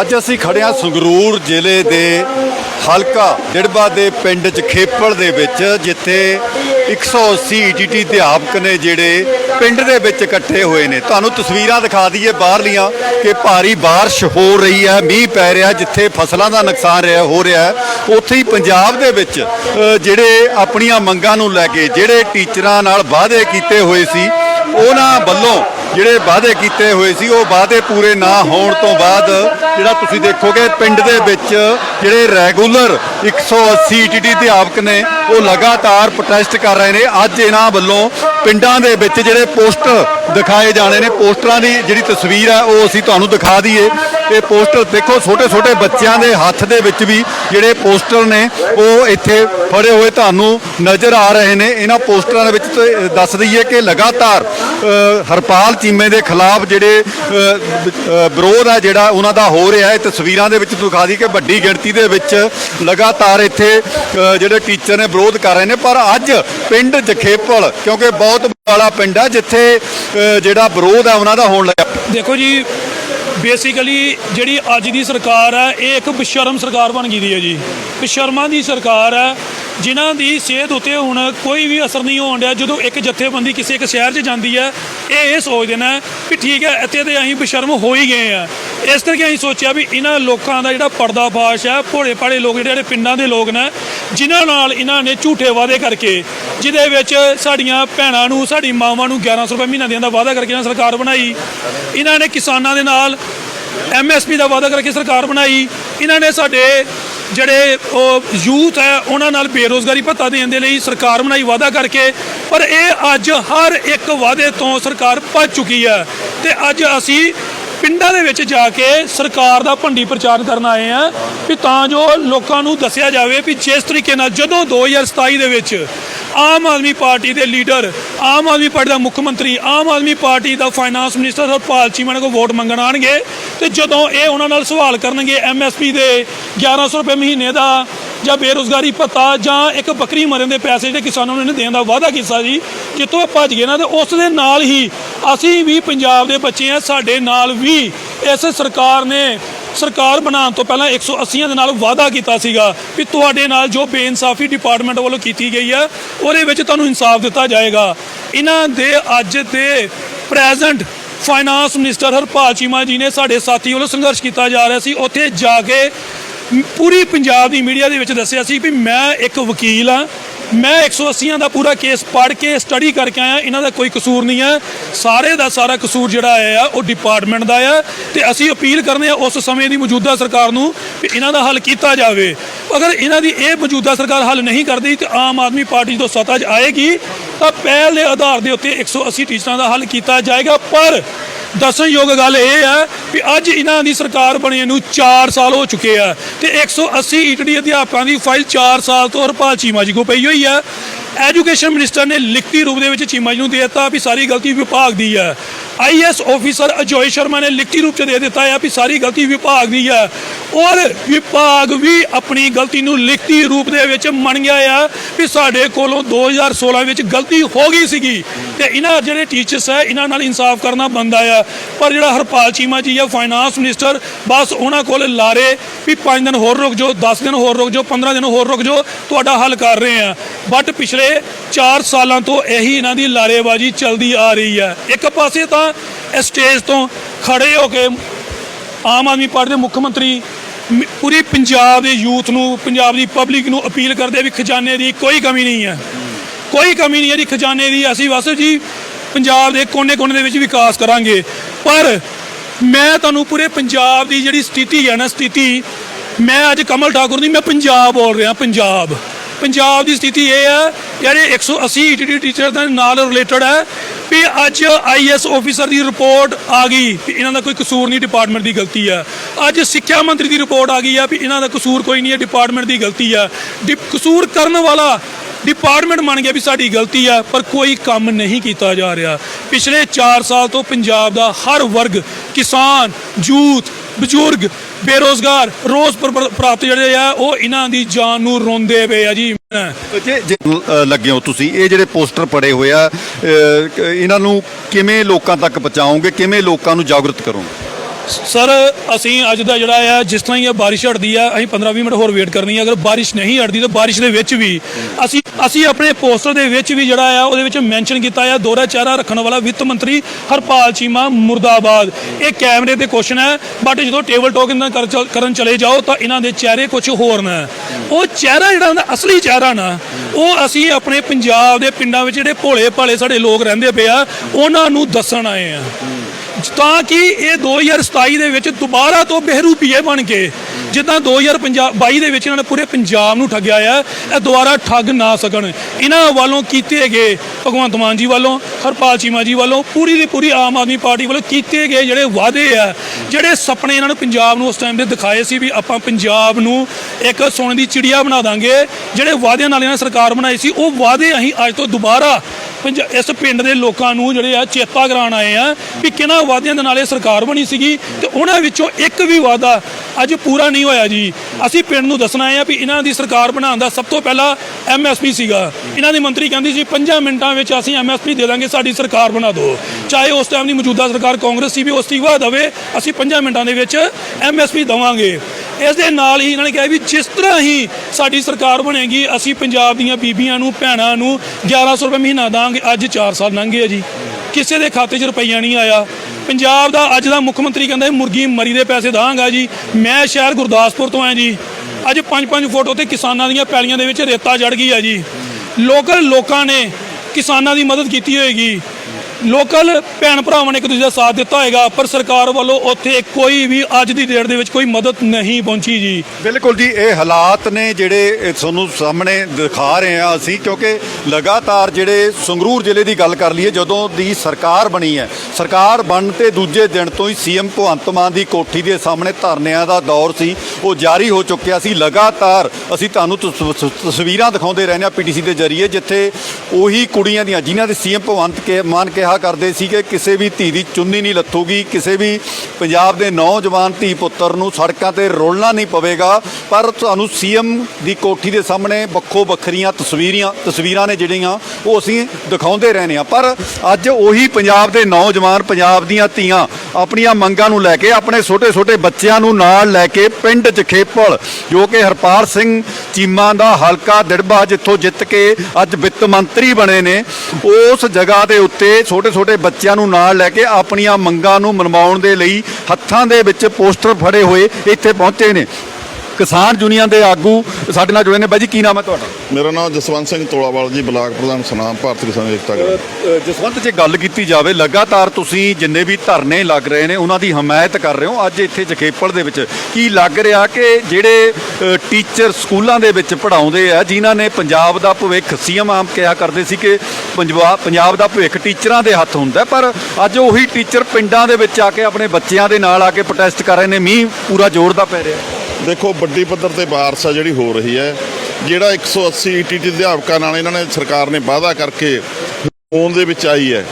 ਅੱਜ ਅਸੀਂ ਖੜਿਆ ਸੰਗਰੂਰ ਜ਼ਿਲ੍ਹੇ ਦੇ ਹਲਕਾ ਡਿੜਬਾ ਦੇ ਪਿੰਡ 'ਚ ਜਖੇਪਲ ਦੇ ਵਿੱਚ, ਜਿੱਥੇ 180 ਈਟੀਟੀ ਅਧਿਆਪਕ ਨੇ ਜਿਹੜੇ ਪਿੰਡ ਦੇ ਵਿੱਚ ਇਕੱਠੇ ਹੋਏ ਨੇ। ਤੁਹਾਨੂੰ ਤਸਵੀਰਾਂ ਦਿਖਾ ਦਈਏ ਬਾਹਰਲੀਆਂ ਕਿ ਭਾਰੀ ਬਾਰਿਸ਼ ਹੋ ਰਹੀ ਹੈ, ਮੀਂਹ ਪੈ ਰਿਹਾ, ਜਿੱਥੇ ਫਸਲਾਂ ਦਾ ਨੁਕਸਾਨ ਰਿਹਾ, ਹੋ ਰਿਹਾ ਹੈ। ਉੱਥੇ ਹੀ ਪੰਜਾਬ ਦੇ ਵਿੱਚ ਜਿਹੜੇ ਆਪਣੀਆਂ ਮੰਗਾਂ ਨੂੰ ਲੈ ਕੇ, ਜਿਹੜੇ ਟੀਚਰਾਂ ਨਾਲ ਵਾਅਦੇ ਕੀਤੇ ਹੋਏ ਸੀ, ਉਹਨਾਂ ਵੱਲੋਂ ਜਿਹੜੇ ਵਾਅਦੇ ਕੀਤੇ ਹੋਏ ਸੀ ਉਹ ਵਾਅਦੇ ਪੂਰੇ ਨਾ ਹੋਣ ਤੋਂ ਬਾਅਦ ਜਿਹੜਾ ਤੁਸੀਂ ਦੇਖੋਗੇ ਪਿੰਡ ਦੇ ਵਿੱਚ ਜਿਹੜੇ ਰੈਗੂਲਰ 180 ਟੀਟੀ ਅਧਿਆਪਕ ਨੇ ਉਹ ਲਗਾਤਾਰ ਪ੍ਰੋਟੈਸਟ ਕਰ ਰਹੇ ਨੇ। ਅੱਜ ਇਹਨਾਂ ਵੱਲੋਂ ਪਿੰਡਾਂ ਦੇ ਵਿੱਚ ਜਿਹੜੇ ਪੋਸਟਰ ਦਿਖਾਏ ਜਾਣੇ ਨੇ ਪੋਸਟਰਾਂ ਦੀ ਜਿਹੜੀ ਤਸਵੀਰ ਹੈ ਉਹ ਅਸੀਂ ਤੁਹਾਨੂੰ ਦਿਖਾ ਦਈਏ। ਇਹ ਪੋਸਟਰ ਦੇਖੋ ਛੋਟੇ ਛੋਟੇ ਬੱਚਿਆਂ ਦੇ ਹੱਥ ਦੇ ਵਿੱਚ ਵੀ ਜਿਹੜੇ ਪੋਸਟਰ ਨੇ, ਉਹ ਇੱਥੇ ਫੜੇ ਹੋਏ ਤੁਹਾਨੂੰ ਨਜ਼ਰ ਆ ਰਹੇ ਨੇ। ਇਹਨਾਂ ਪੋਸਟਰਾਂ ਦੇ ਵਿੱਚ ਤੇ ਦੱਸ ਦਈਏ ਕਿ ਲਗਾਤਾਰ ਹਰਪਾਲ ਚੀਮੇ ਦੇ ਖਿਲਾਫ ਜਿਹੜੇ ਵਿਰੋਧ ਹੈ ਜਿਹੜਾ, ਉਹਨਾਂ ਦਾ ਹੋ ਰਿਹਾ ਹੈ। ਤਸਵੀਰਾਂ ਦੇ ਵਿੱਚ ਦਿਖਾ ਦੀ ਕਿ ਵੱਡੀ ਗਿਣਤੀ ਦੇ ਵਿੱਚ ਲਗਾਤਾਰ ਇੱਥੇ ਜਿਹੜੇ ਟੀਚਰ ਨੇ ਵਿਰੋਧ ਕਰ ਰਹੇ ਨੇ। ਪਰ ਅੱਜ ਪਿੰਡ ਜਖੇਪਲ, ਕਿਉਂਕਿ ਬਹੁਤ ਵਾਲਾ ਪਿੰਡ ਹੈ ਜਿੱਥੇ ਜਿਹੜਾ ਵਿਰੋਧ ਹੈ ਉਹਨਾਂ ਦਾ ਹੋਣ ਲੱਗਾ ਦੇਖੋ ਜੀ ਬੇਸਿਕਲੀ ਜਿਹੜੀ ਅੱਜ ਦੀ ਸਰਕਾਰ ਹੈ, ਇਹ ਇੱਕ ਬਸ਼ਰਮ ਸਰਕਾਰ ਬਣ ਗਈ ਦੀ ਹੈ ਜੀ। ਬਸ਼ਰਮਾਂ ਦੀ ਸਰਕਾਰ ਹੈ, ਜਿਨ੍ਹਾਂ ਦੀ ਸਿਹਤ ਉਤੇ ਹੁਣ ਕੋਈ ਵੀ ਅਸਰ ਨਹੀਂ ਹੋਣ ਡਿਆ। ਜਦੋਂ ਇੱਕ ਜਥੇਬੰਦੀ ਕਿਸੇ ਇੱਕ ਸ਼ਹਿਰ 'ਚ ਜਾਂਦੀ ਹੈ, ਇਹ ਇਹ ਸੋਚਦੇ ਨੇ ਵੀ ਠੀਕ ਹੈ, ਇੱਥੇ ਤੇ ਅਸੀਂ ਬਸ਼ਰਮ ਹੋ ਹੀ ਗਏ ਆ ਇਸ ਕਰਕੇ ਅਸੀਂ ਸੋਚਿਆ ਵੀ ਇਹਨਾਂ ਲੋਕਾਂ ਦਾ ਜਿਹੜਾ ਪਰਦਾਫਾਸ਼ ਹੈ, ਭੋਲੇ ਭਾਲੇ ਲੋਕ ਜਿਹੜੇ ਜਿਹੜੇ ਪਿੰਡਾਂ ਦੇ ਲੋਕ ਨੇ, ਜਿਨ੍ਹਾਂ ਨਾਲ ਇਹਨਾਂ ਨੇ ਝੂਠੇ ਵਾਅਦੇ ਕਰਕੇ, ਜਿਹਦੇ ਵਿੱਚ ਸਾਡੀਆਂ ਭੈਣਾਂ ਨੂੰ, ਸਾਡੀ ਮਾਵਾਂ ਨੂੰ 1100 ਰੁਪਏ ਮਹੀਨਾ ਦੇਣ ਦਾ ਵਾਅਦਾ ਕਰਕੇ ਇਹਨਾਂ ਸਰਕਾਰ ਬਣਾਈ। ਇਹਨਾਂ ਨੇ ਕਿਸਾਨਾਂ ਦੇ ਨਾਲ ਐਮਐਸਪੀ ਦਾ ਵਾਅਦਾ ਕਰਕੇ ਸਰਕਾਰ ਬਣਾਈ। ਇਹਨਾਂ ਨੇ ਸਾਡੇ ਜਿਹੜੇ ਉਹ ਯੂਥ ਹੈ, ਉਹਨਾਂ ਨਾਲ ਬੇਰੋਜ਼ਗਾਰੀ ਭੱਤਾ ਦੇਣ ਦੇ ਲਈ ਸਰਕਾਰ ਬਣਾਈ, ਵਾਅਦਾ ਕਰਕੇ। ਪਰ ਇਹ ਅੱਜ ਹਰ ਇੱਕ ਵਾਅਦੇ ਤੋਂ ਸਰਕਾਰ ਭੱਜ ਚੁੱਕੀ ਹੈ। ਤੇ ਅੱਜ ਅਸੀਂ ਪਿੰਡਾਂ ਦੇ ਵਿੱਚ ਜਾ ਕੇ ਸਰਕਾਰ ਦਾ ਭੰਡੀ ਪ੍ਰਚਾਰ ਕਰਨ ਆਏ ਆ ਵੀ ਤਾਂ ਜੋ ਲੋਕਾਂ ਨੂੰ ਦੱਸਿਆ ਜਾਵੇ ਵੀ ਜਿਸ ਤਰੀਕੇ ਨਾਲ ਜਦੋਂ 2027 ਦੇ ਵਿੱਚ ਆਮ ਆਦਮੀ ਪਾਰਟੀ ਦੇ ਲੀਡਰ, ਆਮ ਆਦਮੀ ਪਾਰਟੀ ਦਾ ਮੁੱਖ ਮੰਤਰੀ, ਆਮ ਆਦਮੀ ਪਾਰਟੀ ਦਾ ਫਾਈਨਾਂਸ ਮਿਨਿਸਟਰ ਹਰਪਾਲ ਚੀਮਾ ਕੋਲ ਵੋਟ ਮੰਗਣ ਆਣਗੇ ਤੇ ਜਦੋਂ ਇਹ ਉਹਨਾਂ ਨਾਲ ਸਵਾਲ ਕਰਨਗੇ ਐਮਐਸਪੀ ਦੇ 1100 ਰੁਪਏ ਮਹੀਨੇ ਦਾ ਜਾਂ ਬੇਰੋਜ਼ਗਾਰੀ ਭੱਤਾ ਜਾਂ ਇੱਕ ਬੱਕਰੀ ਮਰਨ ਦੇ ਪੈਸੇ ਜਿਹੜੇ ਕਿਸਾਨਾਂ ਨੂੰ ਇਹਨੇ ਦੇਣ ਦਾ ਵਾਅਦਾ ਕੀਤਾ ਸੀ, ਜਿੱਥੋਂ ਇਹ ਭੱਜ ਗਏ ਨਾ, ਤੇ ਉਸ ਦੇ ਨਾਲ ਹੀ ਅਸੀਂ ਵੀ ਪੰਜਾਬ ਦੇ ਬੱਚੇ ਆ ਸਾਡੇ ਨਾਲ ਵੀ ਇਸ ਸਰਕਾਰ ਨੇ ਸਰਕਾਰ ਬਣਾਉਣ ਤੋਂ ਪਹਿਲਾਂ 180 ਦੇ ਨਾਲ ਵਾਅਦਾ ਕੀਤਾ ਸੀਗਾ ਵੀ ਤੁਹਾਡੇ ਨਾਲ ਜੋ ਬੇਇਨਸਾਫੀ ਡਿਪਾਰਟਮੈਂਟ ਵੱਲੋਂ ਕੀਤੀ ਗਈ ਹੈ, ਉਹਦੇ ਵਿੱਚ ਤੁਹਾਨੂੰ ਇਨਸਾਫ ਦਿੱਤਾ ਜਾਏਗਾ। ਇਹਨਾਂ ਦੇ ਅੱਜ ਦੇ present finance minister Harpal Cheema ji ਨੇ ਸਾਡੇ ਸਾਥੀ ਵੱਲੋਂ ਸੰਘਰਸ਼ ਕੀਤਾ ਜਾ ਰਿਹਾ ਸੀ। ਉੱਥੇ ਜਾ ਕੇ ਪੂਰੀ ਪੰਜਾਬ ਦੀ ਮੀਡੀਆ ਦੇ ਵਿੱਚ ਦੱਸਿਆ ਸੀ ਵੀ ਮੈਂ ਇੱਕ ਵਕੀਲ ਆ ਮੈਂ 180 ਦਾ ਪੂਰਾ ਕੇਸ ਪੜ੍ਹ ਕੇ ਸਟੱਡੀ ਕਰਕੇ ਆਇਆ, ਇਹਨਾਂ ਦਾ ਕੋਈ ਕਸੂਰ ਨਹੀਂ ਹੈ। ਸਾਰੇ ਦਾ ਸਾਰਾ ਕਸੂਰ ਜਿਹੜਾ ਆਇਆ ਆ, ਉਹ ਡਿਪਾਰਟਮੈਂਟ ਦਾ ਆ। ਤੇ ਅਸੀਂ ਅਪੀਲ ਕਰਨੇ ਆ ਉਸ ਸਮੇਂ ਦੀ ਮੌਜੂਦਾ ਸਰਕਾਰ ਨੂੰ ਵੀ ਇਹਨਾਂ ਦਾ ਹੱਲ ਕੀਤਾ ਜਾਵੇ। ਅਗਰ ਇਹਨਾਂ ਦੀ ਇਹ ਮੌਜੂਦਾ ਸਰਕਾਰ ਹੱਲ ਨਹੀਂ ਕਰਦੀ ਤੇ ਆਮ ਆਦਮੀ ਪਾਰਟੀ ਜਦੋਂ ਸੱਤਾ 'ਚ ਆਏਗੀ, ਤਾਂ ਪਹਿਲ ਦੇ ਆਧਾਰ ਦੇ ਉੱਤੇ 180 ਟੀਚਰਾਂ ਦਾ ਹੱਲ ਕੀਤਾ ਜਾਏਗਾ। ਪਰ ਦੱਸਣਯੋਗ ਗੱਲ ਇਹ ਹੈ ਵੀ ਅੱਜ ਇਹਨਾਂ ਦੀ ਸਰਕਾਰ ਬਣੇ ਨੂੰ 4 ਸਾਲ ਹੋ ਚੁੱਕੇ ਆ ਤੇ 180 ਈਟਡੀ ਅਧਿਆਪਕਾਂ ਦੀ ਫਾਈਲ 4 ਸਾਲ ਤੋਂ ਹਰਪਾਲ ਚੀਮਾ ਜੀ ਕੋ ਪਈ ਹੋਈ ਹੈ ਐਜੂਕੇਸ਼ਨ ਮਿਨਿਸਟਰ ਨੇ ਲਿਖਤੀ ਰੂਪ ਦੇ ਵਿੱਚ ਚੀਮਾ ਜੀ ਨੂੰ ਦੇ ਦਿੱਤਾ ਵੀ ਸਾਰੀ ਗਲਤੀ ਵਿਭਾਗ ਦੀ ਹੈ ਆਈਐਸ ਆਫੀਸਰ ਅਜੋਏ ਸ਼ਰਮਾ ਨੇ ਲਿਖਤੀ ਰੂਪ ਚ ਦੇ ਦਿੱਤਾ ਹੈ ਵੀ ਸਾਰੀ ਗਲਤੀ ਵਿਭਾਗ ਦੀ ਹੈ। ਔਰ ਵਿਭਾਗ ਵੀ ਆਪਣੀ ਗਲਤੀ ਨੂੰ ਲਿਖਤੀ ਰੂਪ ਦੇ ਵਿੱਚ ਮੰਨ ਗਿਆ ਆ ਵੀ ਸਾਡੇ ਕੋਲੋਂ 2016 ਵਿੱਚ ਗਲਤੀ ਹੋ ਗਈ ਸੀਗੀ। ਤੇ ਇਹਨਾਂ ਜਿਹੜੇ ਟੀਚਰਸ ਹੈ, ਇਹਨਾਂ ਨਾਲ ਇਨਸਾਫ ਕਰਨਾ ਬੰਦਾ ਆ। ਪਰ ਜਿਹੜਾ ਹਰਪਾਲ ਚੀਮਾ ਜੀ ਆ ਫਾਈਨਾਂਸ ਮਿਨਿਸਟਰ ਬਸ ਉਹਨਾਂ ਕੋਲ ਲਾਰੇ ਵੀ 5 ਦਿਨ ਹੋਰ ਰੁਕ ਜਾਓ 10 ਦਿਨ ਹੋਰ ਰੁਕ ਜਾਓ 15 ਦਿਨ ਹੋਰ ਰੁਕ ਜਾਓ, ਤੁਹਾਡਾ ਹੱਲ ਕਰ ਰਹੇ ਆ। ਬਟ ਪਿਛਲੇ 4 ਸਾਲਾਂ ਤੋਂ ਇਹੀ ਇਹਨਾਂ ਦੀ ਲਾਰੇਬਾਜ਼ੀ ਚੱਲਦੀ ਆ ਰਹੀ ਹੈ ਇੱਕ ਪਾਸੇ ਤਾਂ ਇਸ ਸਟੇਜ ਤੋਂ ਖੜੇ ਹੋ ਕੇ ਆਮ ਆਦਮੀ ਪਾਰਟੀ ਦੇ ਮੁੱਖ ਮੰਤਰੀ ਪੂਰੀ ਪੰਜਾਬ ਦੇ ਯੂਥ ਨੂੰ, ਪੰਜਾਬ ਦੀ ਪਬਲਿਕ ਨੂੰ ਅਪੀਲ ਕਰਦੇ ਵੀ ਖਜ਼ਾਨੇ ਦੀ ਕੋਈ ਕਮੀ ਨਹੀਂ ਹੈ। ਕੋਈ ਕਮੀ ਨਹੀਂ ਹੈ ਜੀ, ਖਜ਼ਾਨੇ ਦੀ ਅਸੀਂ ਬਸ ਜੀ ਪੰਜਾਬ ਦੇ ਕੋਨੇ-ਕੋਨੇ ਦੇ ਵਿੱਚ ਵਿਕਾਸ ਕਰਾਂਗੇ। ਪਰ ਮੈਂ ਤੁਹਾਨੂੰ ਪੂਰੇ ਪੰਜਾਬ ਦੀ ਜਿਹੜੀ ਸਥਿਤੀ ਹੈ ਨਾ, ਸਥਿਤੀ, ਮੈਂ ਅੱਜ ਕਮਲ ਠਾਕੁਰ ਦੀ, ਮੈਂ ਪੰਜਾਬ ਬੋਲ ਰਿਹਾ, ਪੰਜਾਬ। ਪੰਜਾਬ ਦੀ ਸਥਿਤੀ ਇਹ ਹੈ ਜਿਹੜੇ 180 ਈਟੀਟੀ ਟੀਚਰ ਦੇ ਨਾਲ ਰਿਲੇਟਡ ਹੈ ਵੀ ਅੱਜ ਆਈਐਸ ਆਫੀਸਰ ਦੀ ਰਿਪੋਰਟ ਆ ਗਈ ਵੀ ਇਹਨਾਂ ਦਾ ਕੋਈ ਕਸੂਰ ਨਹੀਂ ਡਿਪਾਰਟਮੈਂਟ ਦੀ ਗਲਤੀ ਹੈ। ਅੱਜ ਸਿੱਖਿਆ ਮੰਤਰੀ ਦੀ ਰਿਪੋਰਟ ਆ ਗਈ ਹੈ ਵੀ ਇਹਨਾਂ ਦਾ ਕਸੂਰ ਕੋਈ ਨਹੀਂ ਹੈ ਡਿਪਾਰਟਮੈਂਟ ਦੀ ਗਲਤੀ ਹੈ। ਡਿਪ- ਕਸੂਰ ਕਰਨ ਵਾਲਾ ਡਿਪਾਰਟਮੈਂਟ ਮੰਨ ਗਿਆ ਵੀ ਸਾਡੀ ਗਲਤੀ ਆ ਪਰ ਕੋਈ ਕੰਮ ਨਹੀਂ ਕੀਤਾ ਜਾ ਰਿਹਾ। ਪਿਛਲੇ 4 ਸਾਲ ਤੋਂ ਪੰਜਾਬ ਦਾ ਹਰ ਵਰਗ ਕਿਸਾਨ, ਯੂਥ ਬਜ਼ੁਰਗ, ਬੇਰੋਜ਼ਗਾਰ ਰੋਜ਼ ਪ੍ਰਾਪਤ ਜਿਹੜੇ ਆ, ਉਹ ਇਹਨਾਂ ਦੀ ਜਾਨ ਨੂੰ ਰੋਂਦੇ ਪਏ ਆ ਜੀ। ਜੇ ਲੱਗੇ ਹੋ ਤੁਸੀਂ, ਇਹ ਜਿਹੜੇ ਪੋਸਟਰ ਪੜੇ ਹੋਏ ਆ ਇਹਨਾਂ ਨੂੰ ਕਿਵੇਂ ਲੋਕਾਂ ਤੱਕ ਪਹੁੰਚਾਓਗੇ, ਕਿਵੇਂ ਲੋਕਾਂ ਨੂੰ ਜਾਗਰੂਕ ਕਰੋਗੇ? ਸਰ, ਅਸੀਂ ਅੱਜ ਦਾ ਜਿਹੜਾ ਆ, ਜਿਸ ਤਰ੍ਹਾਂ ਹੀ ਇਹ ਬਾਰਿਸ਼ ਹਟਦੀ ਆ, ਅਸੀਂ 15-20 ਮਿੰਟ ਹੋਰ ਵੇਟ ਕਰਨੀ ਆ। ਅਗਰ ਬਾਰਿਸ਼ ਨਹੀਂ ਹਟਦੀ, ਤਾਂ ਬਾਰਿਸ਼ ਦੇ ਵਿੱਚ ਵੀ ਅਸੀਂ ਅਸੀਂ ਆਪਣੇ ਪੋਸਟਰ ਦੇ ਵਿੱਚ ਵੀ ਜਿਹੜਾ ਆ, ਉਹਦੇ ਵਿੱਚ ਮੈਂਸ਼ਨ ਕੀਤਾ ਆ ਦੋਹਰਾ ਚਿਹਰਾ ਰੱਖਣ ਵਾਲਾ ਵਿੱਤ ਮੰਤਰੀ ਹਰਪਾਲ ਚੀਮਾ ਮੁਰਦਾਬਾਦ। ਇਹ ਕੈਮਰੇ ਤੇ ਕੁਐਸਚਨ ਹੈ ਬਟ ਜਦੋਂ ਟੇਬਲ ਟਾਕ ਇਹਨਾਂ ਕਰਨ ਚਲੇ ਜਾਓ, ਤਾਂ ਇਹਨਾਂ ਦੇ ਚਿਹਰੇ ਕੁਝ ਹੋਰ ਨੇ। ਉਹ ਚਿਹਰਾ ਜਿਹੜਾ ਹੁੰਦਾ, ਅਸਲੀ ਚਿਹਰਾ ਨਾ, ਉਹ ਅਸੀਂ ਆਪਣੇ ਪੰਜਾਬ ਦੇ ਪਿੰਡਾਂ ਵਿੱਚ ਜਿਹੜੇ ਭੋਲੇ ਭਾਲੇ ਸਾਡੇ ਲੋਕ ਰਹਿੰਦੇ ਪਏ ਆ, ਉਹਨਾਂ ਨੂੰ ਦੱਸਣ ਆਏ ਆ। ਤਾਂ ਕਿ ਇਹ 2027 ਦੇ ਵਿੱਚ ਦੁਬਾਰਾ ਤੋਂ ਬਹਿਰੂ ਪੀਏ ਬਣ ਕੇ, ਜਿੱਦਾਂ 2022 ਦੇ ਵਿੱਚ ਇਹਨਾਂ ਨੇ ਪੂਰੇ ਪੰਜਾਬ ਨੂੰ ਠੱਗਿਆ ਆ, ਇਹ ਦੁਬਾਰਾ ਠੱਗ ਨਾ ਸਕਣ। ਇਹਨਾਂ ਵੱਲੋਂ ਕੀਤੇ ਗਏ ਭਗਵੰਤ ਮਾਨ ਜੀ ਵੱਲੋਂ, ਹਰਪਾਲ ਚੀਮਾ ਜੀ ਵੱਲੋਂ, ਪੂਰੀ ਦੀ ਪੂਰੀ ਆਮ ਆਦਮੀ ਪਾਰਟੀ ਵੱਲੋਂ ਕੀਤੇ ਗਏ ਜਿਹੜੇ ਵਾਅਦੇ ਆ, ਜਿਹੜੇ ਸੁਪਨੇ ਇਹਨਾਂ ਨੂੰ ਪੰਜਾਬ ਨੂੰ ਉਸ ਟਾਈਮ ਦੇ ਦਿਖਾਏ ਸੀ ਵੀ ਆਪਾਂ ਪੰਜਾਬ ਨੂੰ ਇੱਕ ਸੋਨੇ ਦੀ ਚਿੜੀਆ ਬਣਾ ਦਾਂਗੇ, ਜਿਹੜੇ ਵਾਅਦਿਆਂ ਨਾਲ ਇਹਨਾਂ ਨੇ ਸਰਕਾਰ ਬਣਾਈ ਸੀ, ਉਹ ਵਾਅਦੇ ਅਸੀਂ ਅੱਜ ਤੋਂ ਦੁਬਾਰਾ ਇਸ ਪਿੰਡ ਦੇ ਲੋਕਾਂ ਨੂੰ ਜਿਹੜੇ ਆ ਚੇਤਾ ਕਰਾਉਣ ਆਏ ਆ ਵੀ ਕਿਹਨਾਂ ਵਾਅਦਿਆਂ ਦੇ ਨਾਲ ਇਹ ਸਰਕਾਰ ਬਣੀ ਸੀਗੀ ਤੇ ਉਹਨਾਂ ਵਿੱਚੋਂ ਇੱਕ ਵੀ ਵਾਅਦਾ ਅੱਜ ਪੂਰਾ ਨਹੀਂ ਹੋਇਆ ਜੀ। ਅਸੀਂ ਪਿੰਡ ਨੂੰ ਦੱਸਣਾ ਹੈ ਵੀ ਇਹਨਾਂ ਦੀ ਸਰਕਾਰ ਬਣਾਉਣ ਦਾ ਸਭ ਤੋਂ ਪਹਿਲਾਂ ਐਮਐਸਪੀ ਸੀਗਾ। ਇਹਨਾਂ ਦੀ ਮੰਤਰੀ ਕਹਿੰਦੀ ਸੀ 5 ਮਿੰਟਾਂ ਵਿੱਚ ਅਸੀਂ ਐਮਐਸਪੀ ਦੇ ਦਾਂਗੇ, ਸਾਡੀ ਸਰਕਾਰ ਬਣਾ ਦਿਓ। ਚਾਹੇ ਉਸ ਟਾਈਮ ਦੀ ਮੌਜੂਦਾ ਸਰਕਾਰ ਕਾਂਗਰਸ ਸੀ ਵੀ ਉਸ ਉਹ ਅਸਤੀਫਾ ਦੇਵੇ ਅਸੀਂ 5 ਮਿੰਟਾਂ ਦੇ ਵਿੱਚ ਐਮਐਸਪੀ ਦਵਾਂਗੇ। ਇਸ ਦੇ ਨਾਲ ਹੀ ਇਹਨਾਂ ਨੇ ਕਿਹਾ ਵੀ ਜਿਸ ਤਰ੍ਹਾਂ ਹੀ ਸਾਡੀ ਸਰਕਾਰ ਬਣੇਗੀ, ਅਸੀਂ ਪੰਜਾਬ ਦੀਆਂ ਬੀਬੀਆਂ ਨੂੰ, ਭੈਣਾਂ ਨੂੰ 1100 ਰੁਪਏ ਮਹੀਨਾ ਦਾਂਗੇ, ਅੱਜ 4 ਸਾਲ ਲੰਘ ਗਏ ਜੀ। ਕਿਸੇ ਦੇ ਖਾਤੇ 'ਚ ਰੁਪਈਆ ਨਹੀਂ ਆਇਆ। ਪੰਜਾਬ ਦਾ ਅੱਜ ਦਾ ਮੁੱਖ ਮੰਤਰੀ ਕਹਿੰਦਾ ਮੁਰਗੀ ਮਰੀ ਦੇ ਪੈਸੇ ਦਾਂਗਾ ਜੀ। ਮੈਂ ਸ਼ਹਿਰ ਗੁਰਦਾਸਪੁਰ ਤੋਂ ਆ ਜੀ। ਅੱਜ ਪੰਜ ਪੰਜ ਫੁੱਟ ਉੱਤੇ ਕਿਸਾਨਾਂ ਦੀਆਂ ਪੈਲੀਆਂ ਦੇ ਵਿੱਚ ਰੇਤਾ ਜੜ ਗਈ ਆ ਜੀ। ਲੋਕਲ ਲੋਕਾਂ ਨੇ ਕਿਸਾਨਾਂ ਦੀ ਮਦਦ ਕੀਤੀ ਹੋਏਗੀ। ਲੋਕਲ ਭੈਣ ਭਰਾਵਾਂ ਨੇ ਇੱਕ ਦੂਜੇ ਦਾ ਸਾਥ ਦਿੱਤਾ ਹੋਏਗਾ, ਪਰ ਸਰਕਾਰ ਵੱਲੋਂ ਉੱਥੇ ਕੋਈ ਵੀ ਅੱਜ ਦੀ ਡੇਟ ਦੇ ਵਿੱਚ ਕੋਈ ਮਦਦ ਨਹੀਂ ਪਹੁੰਚੀ ਜੀ। ਬਿਲਕੁਲ ਜੀ, ਇਹ ਹਾਲਾਤ ਨੇ ਜਿਹੜੇ ਤੁਹਾਨੂੰ ਸਾਹਮਣੇ ਦਿਖਾ ਰਹੇ ਆ ਅਸੀਂ, ਕਿਉਂਕਿ ਲਗਾਤਾਰ ਜਿਹੜੇ ਸੰਗਰੂਰ ਜ਼ਿਲ੍ਹੇ ਦੀ ਗੱਲ ਕਰ ਲਈਏ, ਜਦੋਂ ਦੀ ਸਰਕਾਰ ਬਣੀ ਹੈ, ਸਰਕਾਰ ਬਣ ਤੇ ਦੂਜੇ ਦਿਨ ਤੋਂ ਹੀ ਸੀਐਮ ਭਗਵੰਤ ਮਾਨ ਦੀ ਕੋਠੀ ਦੇ ਸਾਹਮਣੇ ਧਰਨਿਆਂ ਦਾ ਦੌਰ ਸੀ, ਉਹ ਜਾਰੀ ਹੋ ਚੁੱਕਿਆ ਸੀ। ਲਗਾਤਾਰ ਅਸੀਂ ਤੁਹਾਨੂੰ ਤਸ- ਤਸਵੀਰਾਂ ਦਿਖਾਉਂਦੇ ਰਹਿੰਦੇ ਆ ਪੀਟੀਸੀ ਦੇ ਜ਼ਰੀਏ, ਜਿੱਥੇ ਉਹੀ ਕੁੜੀਆਂ ਦੀਆਂ, ਜਿਨ੍ਹਾਂ ਦੇ ਸੀਐਮ ਭਗਵੰਤ ਕੇ, ਮਾਨ ਕਿਹਾ ਕਰਦੇ ਸੀ ਕਿ ਕਿਸੇ ਵੀ ਧੀ ਦੀ ਚੁੰਨੀ ਨਹੀਂ ਲੱਥੂਗੀ, ਕਿਸੇ ਵੀ ਪੰਜਾਬ ਦੇ ਨੌਜਵਾਨ ਧੀ ਪੁੱਤਰ ਨੂੰ ਸੜਕਾਂ ਤੇ ਰੋਲਣਾ ਨਹੀਂ ਪਵੇਗਾ। ਪਰ ਤੁਹਾਨੂੰ ਸੀਐਮ ਦੀ ਕੋਠੀ ਦੇ ਸਾਹਮਣੇ ਵੱਖੋ ਵੱਖਰੀਆਂ ਤਸਵੀਰਾਂ ਤਸਵੀਰਾਂ ਨੇ ਜਿਹੜੀਆਂ, ਉਹ ਅਸੀਂ ਦਿਖਾਉਂਦੇ ਰਹਿੰਦੇ ਆ ਪਰ ਅੱਜ ਉਹੀ ਪੰਜਾਬ ਦੇ ਨੌਜਵਾਨ, ਪੰਜਾਬ ਦੀਆਂ ਧੀਆਂ ਆਪਣੀਆਂ ਮੰਗਾਂ ਨੂੰ ਲੈ ਕੇ, ਆਪਣੇ ਛੋਟੇ ਛੋਟੇ ਬੱਚਿਆਂ ਨੂੰ ਨਾਲ ਲੈ ਕੇ ਪਿੰਡ ਜਖੇਪਲ ਜੋ ਕਿ ਹਰਪਾਲ ਸਿੰਘ ਚੀਮਾ ਦਾ ਹਲਕਾ ਦਿੜਬਾ, ਜਿੱਥੋਂ ਜਿੱਤ ਕੇ ਅੱਜ ਵਿੱਤ ਮੰਤਰੀ ਬਣੇ ਨੇ, ਉਸ ਜਗ੍ਹਾ ਦੇ ਉੱਤੇ ਛੋਟੇ ਛੋਟੇ ਬੱਚਿਆਂ ਨੂੰ ਨਾਲ ਲੈ ਕੇ ਆਪਣੀਆਂ ਮੰਗਾਂ ਨੂੰ ਮਨਵਾਉਣ ਦੇ ਲਈ ਹੱਥਾਂ ਦੇ ਵਿੱਚ ਪੋਸਟਰ ਫੜੇ ਹੋਏ ਇੱਥੇ ਪਹੁੰਚੇ ਨੇ। ਕਿਸਾਨ ਯੂਨੀਅਨ ਦੇ ਆਗੂ ਸਾਡੇ ਨਾਲ ਜੁੜੇ ਨੇ। ਬਾਈ ਜੀ ਕੀ ਨਾਮ ਹੈ ਤੁਹਾਡਾ? ਮੇਰਾ ਨਾਮ ਜਸਵੰਤ ਸਿੰਘ ਤੋਲਾਵਾਲ ਜੀ ਬਲਾਕ ਪ੍ਰਧਾਨ ਸੁਨਾਮ ਭਾਰਤੀ ਕਿਸਾਨ ਏਕਤਾ ਅ, ਜਸਵੰਤ ਜੇ ਗੱਲ ਕੀਤੀ ਜਾਵੇ ਲਗਾਤਾਰ ਤੁਸੀਂ ਜਿੰਨੇ ਵੀ ਧਰਨੇ ਲੱਗ ਰਹੇ ਨੇ ਉਹਨਾਂ ਦੀ ਹਮਾਇਤ ਕਰ ਰਹੇ ਹੋ ਅੱਜ ਇੱਥੇ ਜਖੇਪਲ ਦੇ ਵਿੱਚ। ਕੀ ਲੱਗ ਰਿਹਾ ਕਿ ਜਿਹੜੇ ਟੀਚਰ ਸਕੂਲਾਂ ਦੇ ਵਿੱਚ ਪੜਾਉਂਦੇ ਆ ਜਿਨ੍ਹਾਂ ਨੇ ਪੰਜਾਬ ਦਾ ਭਵਿੱਖ ਸੀਐਮ ਆਮ ਕਿਹਾ ਕਰਦੇ ਸੀ ਕਿ ਪੰਜਾਬ ਪੰਜਾਬ ਦਾ ਭਵਿੱਖ ਟੀਚਰਾਂ ਦੇ ਹੱਥ ਹੁੰਦਾ ਪਰ ਅੱਜ ਉਹੀ ਟੀਚਰ ਪਿੰਡਾਂ ਦੇ ਵਿੱਚ ਆ ਕੇ ਆਪਣੇ ਬੱਚਿਆਂ ਦੇ ਨਾਲ ਆ ਕੇ ਪ੍ਰੋਟੈਸਟ ਕਰ ਰਹੇ ਨੇ ਮੀਂਹ ਪੂਰਾ ਜ਼ੋਰ ਦਾ ਪੈ ਰਿਹਾ ਦੇਖੋ, ਵੱਡੀ ਪੱਧਰ ਤੇ ਬਾਰਿਸ਼ ਆ ਜਿਹੜੀ ਹੋ ਰਹੀ ਹੈ, ਜਿਹੜਾ 180 ਈਟੀਟੀ ਅਧਿਆਪਕਾਂ ਨਾਲ ਇਹਨਾਂ ਨੇ ਸਰਕਾਰ ਨੇ ਵਾਅਦਾ ਕਰਕੇ ਫੋਨ ਦੇ ਵਿੱਚ ਆਈ ਹੈ।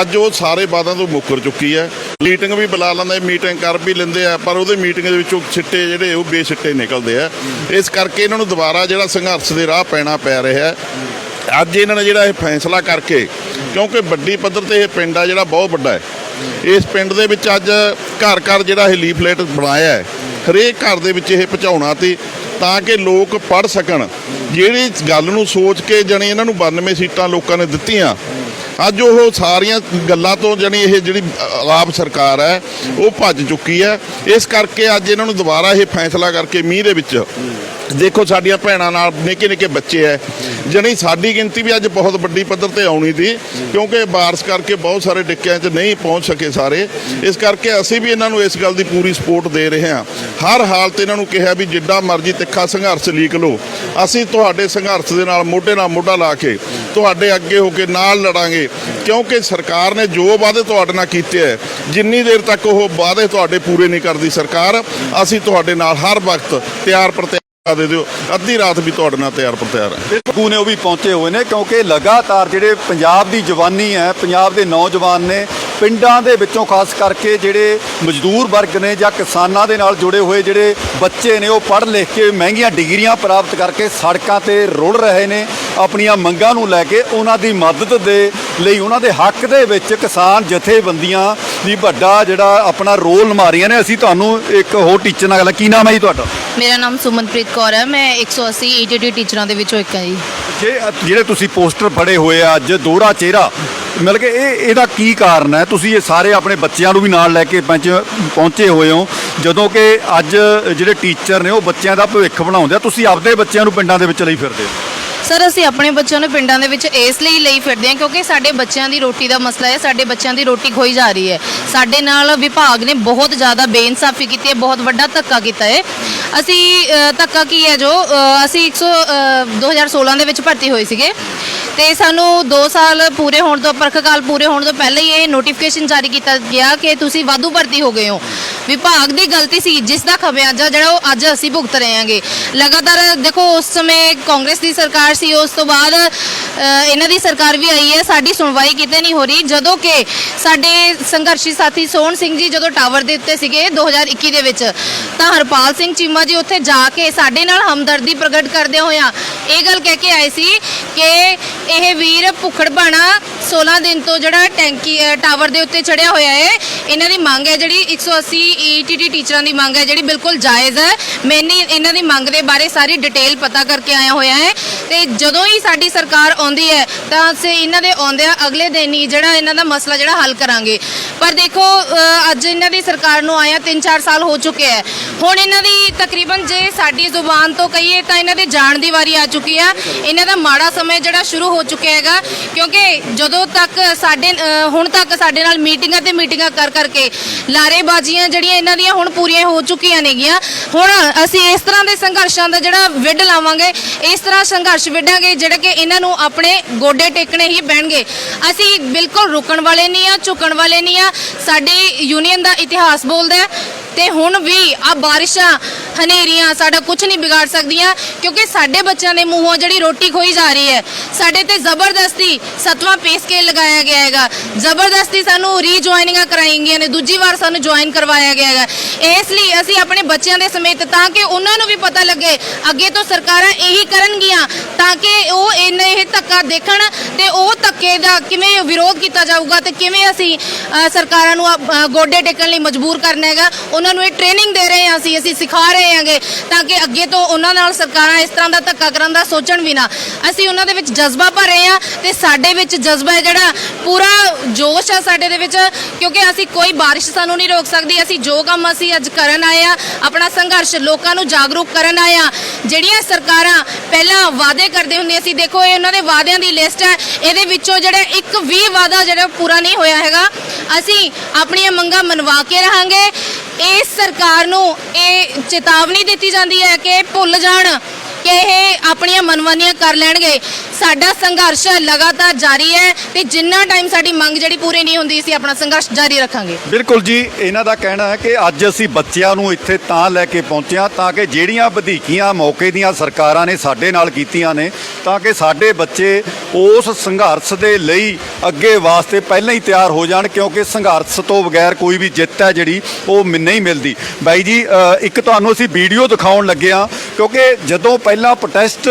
ਅੱਜ ਉਹ ਸਾਰੇ ਵਾਅਦਿਆਂ ਤੋਂ ਮੁੱਕਰ ਚੁੱਕੀ ਹੈ। ਮੀਟਿੰਗ ਵੀ ਬੁਲਾ ਲੈਂਦੇ ਮੀਟਿੰਗ ਕਰ ਵੀ ਲੈਂਦੇ ਆ, ਪਰ ਉਹਦੇ ਮੀਟਿੰਗ ਦੇ ਵਿੱਚੋਂ ਛਿੱਟੇ ਜਿਹੜੇ, ਉਹ ਬੇਸਿੱਟੇ ਨਿਕਲਦੇ ਆ। ਇਸ ਕਰਕੇ ਇਹਨਾਂ ਨੂੰ ਦੁਬਾਰਾ ਜਿਹੜਾ ਸੰਘਰਸ਼ ਦੇ ਰਾਹ ਪੈਣਾ ਪੈ ਰਿਹਾ ਹੈ। ਅੱਜ ਇਹਨਾਂ ਨੇ ਜਿਹੜਾ ਇਹ ਫੈਸਲਾ ਕਰਕੇ, ਕਿਉਂਕਿ ਵੱਡੀ ਪੱਧਰ ਤੇ ਇਹ ਪਿੰਡ ਆ ਜਿਹੜਾ ਬਹੁਤ ਵੱਡਾ ਹੈ। ਇਸ ਪਿੰਡ ਦੇ ਵਿੱਚ ਅੱਜ ਘਰ ਘਰ ਜਿਹੜਾ ਇਹ ਲੀਫਲੇਟ ਬਣਾਇਆ ਹੈ, ਹਰੇਕ ਘਰ ਦੇ ਵਿੱਚ ਇਹ ਪਹੁੰਚਾਉਣਾ ਤੇ ਤਾਂ ਕਿ ਲੋਕ ਪੜ ਸਕਣ। ਜਿਹੜੀ ਗੱਲ ਨੂੰ ਸੋਚ ਕੇ ਜਣੀ ਇਹਨਾਂ ਨੂੰ 92 ਸੀਟਾਂ ਲੋਕਾਂ ਨੇ ਦਿੱਤੀਆਂ, ਅੱਜ ਉਹ ਸਾਰੀਆਂ ਗੱਲਾਂ ਤੋਂ ਜਣੀ ਇਹ ਜਿਹੜੀ ਆਪ ਸਰਕਾਰ ਹੈ, ਉਹ ਭੱਜ ਚੁੱਕੀ ਹੈ। ਇਸ ਕਰਕੇ ਅੱਜ ਇਹਨਾਂ ਨੂੰ ਦੁਬਾਰਾ ਇਹ ਫੈਸਲਾ ਕਰਕੇ ਮੀਂਹ ਦੇ ਵਿੱਚ ਦੇਖੋ, ਸਾਡੀਆਂ ਭੈਣਾਂ ਨਾਲ ਨਿੱਕੇ ਨਿੱਕੇ ਬੱਚੇ ਐ। ਜਣੀ ਸਾਡੀ ਗਿਣਤੀ ਵੀ ਅੱਜ ਬਹੁਤ ਵੱਡੀ ਪੱਧਰ ਤੇ ਆਉਣੀ ਸੀ, ਕਿਉਂਕਿ ਬਾਰਿਸ਼ ਕਰਕੇ ਬਹੁਤ ਸਾਰੇ ਡਿੱਕਿਆਂ 'ਚ ਨਹੀਂ ਪਹੁੰਚ ਸਕੇ ਸਾਰੇ। ਇਸ ਕਰਕੇ ਅਸੀਂ ਵੀ ਇਹਨਾਂ ਨੂੰ ਇਸ ਗੱਲ ਦੀ ਪੂਰੀ ਸਪੋਰਟ ਦੇ ਰਹੇ ਹਾਂ। ਹਰ ਹਾਲਤ ਇਹਨਾਂ ਨੂੰ ਕਿਹਾ ਵੀ ਜਿੱਡਾ ਮਰਜ਼ੀ ਤਿੱਖਾ ਸੰਘਰਸ਼ ਲੀਕ ਲਓ। ਅਸੀਂ ਤੁਹਾਡੇ ਸੰਘਰਸ਼ ਦੇ ਨਾਲ ਮੋਢੇ ਨਾਲ ਮੋਢਾ ਲਾ ਕੇ ਤੁਹਾਡੇ ਅੱਗੇ ਹੋ ਕੇ ਨਾਲ ਲੜਾਂਗੇ, ਕਿਉਂਕਿ ਸਰਕਾਰ ਨੇ ਜੋ ਵਾਅਦੇ ਤੁਹਾਡੇ ਨਾਲ ਕੀਤੇ ਹੈ ਜਿੰਨੀ ਦੇਰ ਤੱਕ ਉਹ ਵਾਅਦੇ ਤੁਹਾਡੇ ਪੂਰੇ ਨਹੀਂ ਕਰਦੀ ਸਰਕਾਰ, ਅਸੀਂ ਤੁਹਾਡੇ ਨਾਲ ਹਰ ਵਕਤ ਤਿਆਰ ਪ੍ਰਤਿਆਰ ਦੇ ਦਿਓ। ਅੱਧੀ ਰਾਤ ਵੀ ਤੁਹਾਡੇ ਨਾਲ ਤਿਆਰ ਪਰ ਤਿਆਰ ਹੈ ਬਿਲਕੁਲ ਨੇ ਉਹ ਵੀ ਪਹੁੰਚੇ ਹੋਏ ਨੇ ਕਿਉਂਕਿ ਲਗਾਤਾਰ ਜਿਹੜੇ ਪੰਜਾਬ ਦੀ ਜਵਾਨੀ ਹੈ, ਪੰਜਾਬ ਦੇ ਨੌਜਵਾਨ ਨੇ, ਪਿੰਡਾਂ ਦੇ ਵਿੱਚੋਂ ਖਾਸ ਕਰਕੇ ਜਿਹੜੇ ਮਜ਼ਦੂਰ ਵਰਗ ਨੇ ਜਾਂ ਕਿਸਾਨਾਂ ਦੇ ਨਾਲ ਜੁੜੇ ਹੋਏ ਜਿਹੜੇ ਬੱਚੇ ਨੇ, ਉਹ ਪੜ੍ਹ ਲਿਖ ਕੇ ਮਹਿੰਗੀਆਂ ਡਿਗਰੀਆਂ ਪ੍ਰਾਪਤ ਕਰਕੇ ਸੜਕਾਂ ਤੇ ਰੁਲ ਰਹੇ ਨੇ, ਆਪਣੀਆਂ ਮੰਗਾਂ ਨੂੰ ਲੈ ਕੇ ਉਹਨਾਂ ਦੀ ਮਦਦ ਦੇ ਲਈ, ਉਹਨਾਂ ਦੇ ਹੱਕ ਦੇ ਵਿੱਚ ਕਿਸਾਨ ਜਥੇਬੰਦੀਆਂ ਵੀ ਵੱਡਾ ਜਿਹੜਾ ਆਪਣਾ ਰੋਲ ਨਿਭਾ ਰਹੀਆਂ ਨੇ। ਅਸੀਂ ਤੁਹਾਨੂੰ ਇੱਕ ਹੋਰ ਟੀਚਰ ਨਾਲ ਗੱਲ ਕੀ ਨਾਮ ਹੈ ਜੀ ਤੁਹਾਡਾ? ਮੇਰਾ ਨਾਮ ਸੁਮਨਪ੍ਰੀਤ ਕੌਰ ਹੈ। ਮੈਂ 180 ਈਟੀਟੀ ਟੀਚਰਾਂ ਦੇ ਵਿੱਚੋਂ ਇੱਕ ਹਾਂ ਜੀ। ਜੇ ਅ- ਜਿਹੜੇ ਤੁਸੀਂ ਪੋਸਟਰ ਫੜੇ ਹੋਏ ਆ, ਅੱਜ ਦੋਹਰਾ ਚਿਹਰਾ, ਮਤਲਬ ਕਿ ਇਹ, ਇਹਦਾ ਕੀ ਕਾਰਨ ਹੈ? ਤੁਸੀਂ ਇਹ ਸਾਰੇ ਆਪਣੇ ਬੱਚਿਆਂ ਨੂੰ ਵੀ ਨਾਲ ਲੈ ਕੇ ਪੰਚ ਪਹੁੰਚੇ ਹੋਏ ਹੋ। ਜਦੋਂ ਕਿ ਅੱਜ ਜਿਹੜੇ ਟੀਚਰ ਨੇ, ਉਹ ਬੱਚਿਆਂ ਦਾ ਭਵਿੱਖ ਬਣਾਉਂਦੇ ਆ। ਤੁਸੀਂ ਆਪਦੇ ਬੱਚਿਆਂ ਨੂੰ ਪਿੰਡਾਂ ਦੇ ਵਿੱਚ ਲਈ ਫਿਰਦੇ ਹੋ। ਸਰ ਅਸੀਂ ਆਪਣੇ ਬੱਚਿਆਂ ਨੂੰ ਪਿੰਡਾਂ ਦੇ ਵਿੱਚ ਇਸ ਲਈ ਲਈ ਫਿਰਦੇ ਹਾਂ ਕਿਉਂਕਿ ਸਾਡੇ ਬੱਚਿਆਂ ਦੀ ਰੋਟੀ ਦਾ ਮਸਲਾ ਹੈ ਸਾਡੇ ਬੱਚਿਆਂ ਦੀ ਰੋਟੀ ਖੋਈ ਜਾ ਰਹੀ ਹੈ। ਸਾਡੇ ਨਾਲ ਵਿਭਾਗ ਨੇ ਬਹੁਤ ਜ਼ਿਆਦਾ ਬੇਇਨਸਾਫੀ ਕੀਤੀ ਹੈ ਬਹੁਤ ਵੱਡਾ ਧੱਕਾ ਕੀਤਾ ਹੈ। ਅਸੀਂ ਅ, ਧੱਕਾ ਕੀ ਹੈ ਜੋ ਅ, ਅਸੀਂ 100 ਅ, 2016 ਦੇ ਵਿੱਚ ਭਰਤੀ ਹੋਏ ਸੀਗੇ ਤੇ ਸਾਨੂੰ 2 ਸਾਲ ਪੂਰੇ ਹੋਣ ਤੋਂ ਪਰਖ ਕਾਲ ਪੂਰੇ ਹੋਣ ਤੋਂ ਪਹਿਲਾਂ ਹੀ ਇਹ ਨੋਟੀਫਿਕੇਸ਼ਨ ਜਾਰੀ ਕੀਤਾ ਗਿਆ ਕਿ ਤੁਸੀਂ ਵਾਧੂ ਭਰਤੀ ਹੋ ਗਏ ਹੋ। ਵਿਭਾਗ ਦੀ ਗਲਤੀ ਸੀ ਜਿਸ ਦਾ ਖਮਿਆਜਾ ਜਿਹੜਾ ਉਹ ਅੱਜ ਅਸੀਂ ਭੁਗਤ ਰਹੇ ਹਾਂਗੇ। ਲਗਾਤਾਰ ਦੇਖੋ ਉਸ ਸਮੇਂ ਕਾਂਗਰਸ ਦੀ ਸਰਕਾਰ ਸੀ, ਉਸ ਤੋਂ ਬਾਅਦ ਇਹਨਾਂ ਦੀ ਸਰਕਾਰ ਵੀ ਆਈ ਹੈ, ਸਾਡੀ ਸੁਣਵਾਈ ਕਿਤੇ ਨਹੀਂ ਹੋ ਰਹੀ। ਜਦੋਂ ਕਿ ਸਾਡੇ ਸੰਘਰਸ਼ੀ ਸਾਥੀ ਸੋਹਣ ਸਿੰਘ ਜੀ ਜਦੋਂ ਟਾਵਰ ਦੇ ਉੱਤੇ ਸੀਗੇ 2021 ਦੇ ਵਿੱਚ, ਤਾਂ ਹਰਪਾਲ ਸਿੰਘ ਚੀਮਾ ਜੀ ਉੱਥੇ ਜਾ ਕੇ ਸਾਡੇ ਨਾਲ ਹਮਦਰਦੀ ਪ੍ਰਗਟ ਕਰਦੇ ਹੋਇਆਂ ਇਹ ਗੱਲ ਕਹਿ ਕੇ ਆਏ ਸੀ ਕਿ ਇਹ ਵੀਰ ਭੁੱਖੜ ਬਾਣਾ 16 ਦਿਨ ਤੋਂ ਜਿਹੜਾ ਟੈਂਕੀ ਟਾਵਰ ਦੇ ਉੱਤੇ ਚੜਿਆ ਹੋਇਆ ਹੈ ਇਹਨਾਂ ਦੀ ਮੰਗ ਹੈ ਜਿਹੜੀ 180 ਈਟੀਟੀ ਟੀਚਰਾਂ ਦੀ ਮੰਗ ਹੈ, ਜਿਹੜੀ ਬਿਲਕੁਲ ਜਾਇਜ਼ ਹੈ। ਮੈਨੇ ਇਹਨਾਂ ਦੀ ਮੰਗ ਦੇ ਬਾਰੇ ਸਾਰੀ ਡਿਟੇਲ ਪਤਾ ਕਰਕੇ ਆਇਆ ਹੋਇਆ ਹੈ। ਤੇ ਜਦੋਂ ਹੀ ਸਾਡੀ ਸਰਕਾਰ ਆਉਂਦੀ ਹੈ, ਤਾਂ ਅਸੀਂ ਇਹਨਾਂ ਦੇ ਆਉਂਦਿਆਂ ਅਗਲੇ ਦਿਨ ਹੀ ਜਿਹੜਾ ਇਹਨਾਂ ਦਾ ਮਸਲਾ ਜਿਹੜਾ ਹੱਲ ਕਰਾਂਗੇ। ਪਰ ਦੇਖੋ ਅੱਜ ਇਹਨਾਂ ਦੀ ਸਰਕਾਰ ਨੂੰ ਆਇਆ 3-4 ਸਾਲ ਹੋ ਚੁੱਕੇ ਹੈ। ਹੁਣ ਇਹਨਾਂ ਦੀ ਤਕਰੀਬਨ ਜੇ ਸਾਡੀ ਜ਼ੁਬਾਨ ਤੋਂ ਕਹੀਏ ਤਾਂ ਇਹਨਾਂ ਦੇ ਜਾਣ ਦੀ ਵਾਰੀ ਆ ਚੁੱਕੀ ਆ ਇਹਨਾਂ ਦਾ ਮਾੜਾ ਸਮਾਂ ਜਿਹੜਾ ਸ਼ੁਰੂ ਹੋ ਚੁੱਕਿਆ ਹੈਗਾ, ਕਿਉਂਕਿ ਜਦੋਂ ਤੱਕ ਸਾਡੇ ਹੁਣ ਤੱਕ ਸਾਡੇ ਨਾਲ ਮੀਟਿੰਗਾਂ ਤੇ ਮੀਟਿੰਗਾਂ ਕਰ ਕਰਕੇ ਲਾਰੇਬਾਜ਼ੀਆਂ ਜਿਹੜੀਆਂ ਇਹਨਾਂ ਦੀਆਂ ਹੁਣ ਪੂਰੀਆਂ ਹੋ ਚੁੱਕੀਆਂ ਨੇਗੀਆਂ, ਹੁਣ ਅਸੀਂ ਇਸ ਤਰ੍ਹਾਂ ਦੇ ਸੰਘਰਸ਼ਾਂ ਦਾ ਜਿਹੜਾ ਵਿੱਢ ਲਾਵਾਂਗੇ, ਇਸ ਤਰ੍ਹਾਂ ਸੰਘਰਸ਼ ਵਿੱਢਾਂਗੇ, ਜਿਹੜਾ ਕਿ ਇਹਨਾਂ ਨੂੰ ਆਪਣੇ ਗੋਡੇ ਟੇਕਣੇ ਹੀ ਪੈਣਗੇ। ਅਸੀਂ ਬਿਲਕੁਲ ਰੁਕਣ ਵਾਲੇ ਨਹੀਂ ਆ, ਝੁਕਣ ਵਾਲੇ ਨਹੀਂ ਆ। ਸਾਡੀ ਯੂਨੀਅਨ ਦਾ ਇਤਿਹਾਸ ਬੋਲਦਾ ਹੈ। ਤੇ ਹੁਣ ਵੀ ਆ ਬਾਰਿਸ਼ਾਂ ਹਨੇਰੀਆਂ ਸਾਡਾ ਕੁਝ ਨਹੀਂ ਵਿਗਾੜ ਸਕਦੀਆਂ, ਕਿਉਂਕਿ ਸਾਡੇ ਬੱਚਿਆਂ ਦੇ ਮੂੰਹੋਂ ਜਿਹੜੀ ਰੋਟੀ ਖੋਈ ਜਾ ਰਹੀ ਹੈ, ਸਾਡੇ ਤੇ ਜ਼ਬਰਦਸਤੀ ਸਤਵਾਂ ਪੇ ਸਕੇਲ ਲਗਾਇਆ ਗਿਆ ਹੈਗਾ। ਜ਼ਬਰਦਸਤੀ ਸਾਨੂੰ ਰੀਜੁਆਇਨਿੰਗਾਂ ਕਰਾਈਆਂ ਗਈਆਂ ਨੇ, ਦੂਜੀ ਵਾਰ ਸਾਨੂੰ ਜੁਆਇਨ ਕਰਵਾਇਆ ਗਿਆ ਹੈਗਾ। ਇਸ ਲਈ ਅਸੀਂ ਆਪਣੇ ਬੱਚਿਆਂ ਦੇ ਸਮੇਤ ਤਾਂ ਕਿ ਉਹਨਾਂ ਨੂੰ ਵੀ ਪਤਾ ਲੱਗੇ, ਅੱਗੇ ਤੋਂ ਸਰਕਾਰਾਂ ਇਹੀ ਕਰਨਗੀਆਂ, ਤਾਂ ਕਿ ਉਹ ਇਹਨੇ ਇਹ ਧੱਕਾ ਦੇਖਣ ਤੇ ਉਹ ਧੱਕੇ ਦਾ ਕਿਵੇਂ ਵਿਰੋਧ ਕੀਤਾ ਜਾਊਗਾ ਤੇ ਕਿਵੇਂ ਅਸੀਂ ਸਰਕਾਰਾਂ ਨੂੰ ਗੋਡੇ ਟੇਕਣ ਲਈ ਮਜਬੂਰ ਕਰਨਾ ਹੈਗਾ, ਉਹਨਾਂ ਨੂੰ ਇਹ ਟ੍ਰੇਨਿੰਗ ਦੇ ਰਹੇ ਹਾਂ ਅਸੀਂ ਅਸੀਂ ਸਿਖਾ ਰਹੇ ਹਾਂਗੇ ਤਾਂ ਕਿ ਅੱਗੇ ਤੋਂ ਉਹਨਾਂ ਨਾਲ ਸਰਕਾਰਾਂ ਇਸ ਤਰ੍ਹਾਂ ਦਾ ਧੱਕਾ ਕਰਨ ਦਾ ਸੋਚਣ ਵੀ ਨਾ। ਅਸੀਂ ਉਹਨਾਂ ਦੇ ਵਿੱਚ ਜਜ਼ਬਾ ਭਰ ਰਹੇ ਹਾਂ ਤੇ ਸਾਡੇ ਵਿੱਚ ਜਜ਼ਬਾ ਹੈ ਜਿਹੜਾ ਪੂਰਾ ਜੋਸ਼ ਆ ਸਾਡੇ ਦੇ ਵਿੱਚ, ਕਿਉਂਕਿ ਅਸੀਂ ਕੋਈ ਬਾਰਿਸ਼ ਸਾਨੂੰ ਨਹੀਂ ਰੋਕ ਸਕਦੀ। ਅਸੀਂ ਜੋ ਕੰਮ ਅਸੀਂ ਅੱਜ ਕਰਨ ਆਏ ਆ ਆਪਣਾ ਸੰਘਰਸ਼ ਲੋਕਾਂ ਨੂੰ ਜਾਗਰੂਕ ਕਰਨ ਆਏ ਆ ਜਿਹੜੀਆਂ ਸਰਕਾਰਾਂ ਪਹਿਲਾਂ ਵਾਅਦੇ ਕਰਦੇ ਹੁੰਦੀਆਂ ਸੀ, ਦੇਖੋ ਇਹ ਉਹਨਾਂ ਦੇ ਵਾਅਦਿਆਂ ਦੀ ਲਿਸਟ ਹੈ, ਇਹਦੇ ਵਿੱਚੋਂ ਜਿਹੜਾ ਇੱਕ ਵੀ ਵਾਅਦਾ ਜਿਹੜਾ ਪੂਰਾ ਨਹੀਂ ਹੋਇਆ ਹੈਗਾ, ਅਸੀਂ ਆਪਣੀਆਂ ਮੰਗਾਂ ਮਨਵਾ ਕੇ ਰਹਾਂਗੇ। ਇਹ ਇਸ ਸਰਕਾਰ ਨੂੰ ਇਹ ਚੇਤਾਵਨੀ ਦਿੱਤੀ ਜਾਂਦੀ ਹੈ ਕਿ ਭੁੱਲ ਜਾਣ ਕਿ ਇਹ ਆਪਣੀਆਂ ਮਨਮਾਨੀਆਂ ਕਰ ਲੈਣਗੇ। ਸਾਡਾ ਸੰਘਰਸ਼ ਲਗਾਤਾਰ ਜਾਰੀ ਹੈ ਤੇ ਜਿੰਨਾ ਟਾਈਮ ਸਾਡੀ ਮੰਗ ਜਿਹੜੀ ਪੂਰੀ ਨਹੀਂ ਹੁੰਦੀ, ਅਸੀਂ ਆਪਣਾ ਸੰਘਰਸ਼ ਜਾਰੀ ਰੱਖਾਂਗੇ। ਬਿਲਕੁਲ ਜੀ, ਇਹਨਾਂ ਦਾ ਕਹਿਣਾ ਹੈ ਕਿ ਅੱਜ ਅਸੀਂ ਬੱਚਿਆਂ ਨੂੰ ਇੱਥੇ ਤਾਂ ਲੈ ਕੇ ਪਹੁੰਚਿਆ ਤਾਂ ਕਿ ਜਿਹੜੀਆਂ ਵਧੀਕੀਆਂ ਮੌਕੇ ਦੀਆਂ ਸਰਕਾਰਾਂ ਨੇ ਸਾਡੇ ਨਾਲ ਕੀਤੀਆਂ ਨੇ, ਤਾਂ ਕਿ ਸਾਡੇ ਬੱਚੇ ਉਸ ਸੰਘਰਸ਼ ਦੇ ਲਈ ਅੱਗੇ ਵਾਸਤੇ ਪਹਿਲਾਂ ਹੀ ਤਿਆਰ ਹੋ ਜਾਣ, ਕਿਉਂਕਿ ਸੰਘਰਸ਼ ਤੋਂ ਬਗੈਰ ਕੋਈ ਵੀ ਜਿੱਤ ਹੈ ਜਿਹੜੀ ਉਹ ਮ- ਨਹੀਂ ਮਿਲਦੀ। ਬਾਈ ਜੀ ਇੱਕ ਤੁਹਾਨੂੰ ਅਸੀਂ ਵੀਡੀਓ ਦਿਖਾਉਣ ਲੱਗੇ ਹਾਂ, ਕਿਉਂਕਿ ਜਦੋਂ ਪਹਿਲਾਂ ਪ੍ਰੋਟੈਸਟ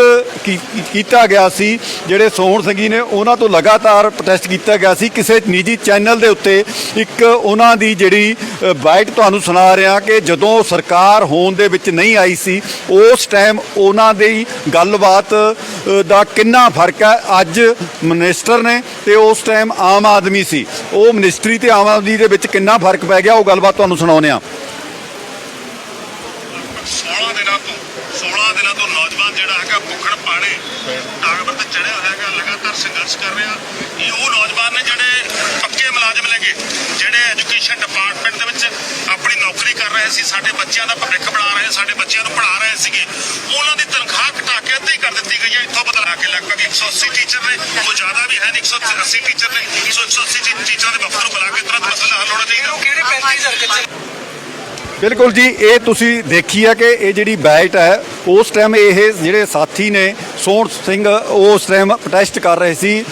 ਕੀਤਾ ਗਿਆ ਸੀ ਜਿਹੜੇ ਸੋਹਣ ਸਿੰਘ ਨੇ, ਉਹਨਾਂ ਤੋਂ ਲਗਾਤਾਰ ਪ੍ਰੋਟੈਸਟ ਕੀਤਾ ਗਿਆ ਸੀ। ਕਿਸੇ ਨਿੱਜੀ ਚੈਨਲ ਦੇ ਉੱਤੇ ਇੱਕ ਉਹਨਾਂ ਦੀ ਜਿਹੜੀ ਬਾਈਟ ਤੁਹਾਨੂੰ ਸੁਣਾ ਰਿਹਾ ਕਿ ਜਦੋਂ ਸਰਕਾਰ ਹੋਣ ਦੇ ਵਿੱਚ ਨਹੀਂ ਆਈ ਸੀ, ਉਸ ਟਾਈਮ ਉਹਨਾਂ ਦੀ ਗੱਲਬਾਤ ਦਾ ਕਿੰਨਾ ਫ਼ਰਕ ਹੈ? ਅੱਜ ਮਿਨਿਸਟਰ ਨੇ ਤੇ ਉਸ ਟਾਈਮ ਆਮ ਆਦਮੀ ਸੀ। ਉਹ ਮਿਨਿਸਟਰੀ ਤੇ ਆਮ ਆਦਮੀ ਦੇ ਵਿੱਚ ਕਿੰਨਾ ਫ਼ਰਕ ਪੈ ਗਿਆ? ਉਹ ਗੱਲਬਾਤ ਤੁਹਾਨੂੰ ਸੁਣਾਉਂਦੇ ਆ 16 ਦਿਨਾਂ ਤੋਂ 16 ਦਿਨਾਂ ਤੋਂ ਨੌਜਵਾਨ ਜਿਹੜਾ ਹੈਗਾ ਭੁੱਖੜ ਪਾੜੇ ਟਾਗਵਰ ਤੇ ਚੜਿਆ ਹੋਇਆ ਹੈਗਾ ਲਗਾਤਾਰ ਕਰ ਰਿਹਾ ਇਹ ਉਹ ਨੌਜਵਾਨ ਨੇ ਜਿਹੜੇ ਪੱਕੇ ਮੁਲਾਜ਼ਮ ਲੈਗੇ ਜਿਹੜੇ ਐਜੂਕੇਸ਼ਨ ਡਿਪਾਰਟਮੈਂਟ ਦੇ ਵਿੱਚ ਆਪਣੀ ਨੌਕਰੀ ਕਰ ਰਹੇ ਸੀ, ਸਾਡੇ ਬੱਚਿਆਂ ਦਾ ਭਵਿੱਖ ਬਣਾ ਰਹੇ ਸਾਡੇ ਬੱਚਿਆਂ ਨੂੰ ਪੜ੍ਹਾ ਰਹੇ ਸੀਗੇ, ਉਹਨਾਂ ਦੀ ਤਨਖਾਹ ਘਟਾ ਕੇ ਅੱਧੀ ਕਰ ਦਿੱਤੀ ਗਈ ਹੈ, ਇੱਥੋਂ ਬਦਲਾ ਕੇ ਲਗਭਗ 180 ਟੀਚਰ ਨੇ ਉਹ ਜ਼ਿਆਦਾ ਵੀ ਹੈ ਨਹੀਂ 180 ਟੀਚਰ ਨੇ 180 ਟੀਚਰਾਂ ਦੇ ਵਫਦ ਨੂੰ ਬੁਲਾ ਕੇ ਤੁਰੰਤ ਮਸਲਾ ਹੱਲ ਹੋਣਾ ਚਾਹੀਦਾ। ਕਿਹੜੇ 35 ਹਰਕਤ ਬਿਲਕੁਲ ਜੀ, ਇਹ ਤੁਸੀਂ ਦੇਖੀ ਹੈ ਕਿ ਇਹ ਜਿਹੜੀ ਬੈਟ ਹੈ, ਉਸ ਟਾਈਮ ਇਹ ਜਿਹੜੇ ਸਾਥੀ ਨੇ, ਸੋਹਣ ਸਿੰਘ ਉਸ ਟਾਈਮ ਪ੍ਰੋਟੈਸਟ ਕਰ ਰਹੇ ਸੀ।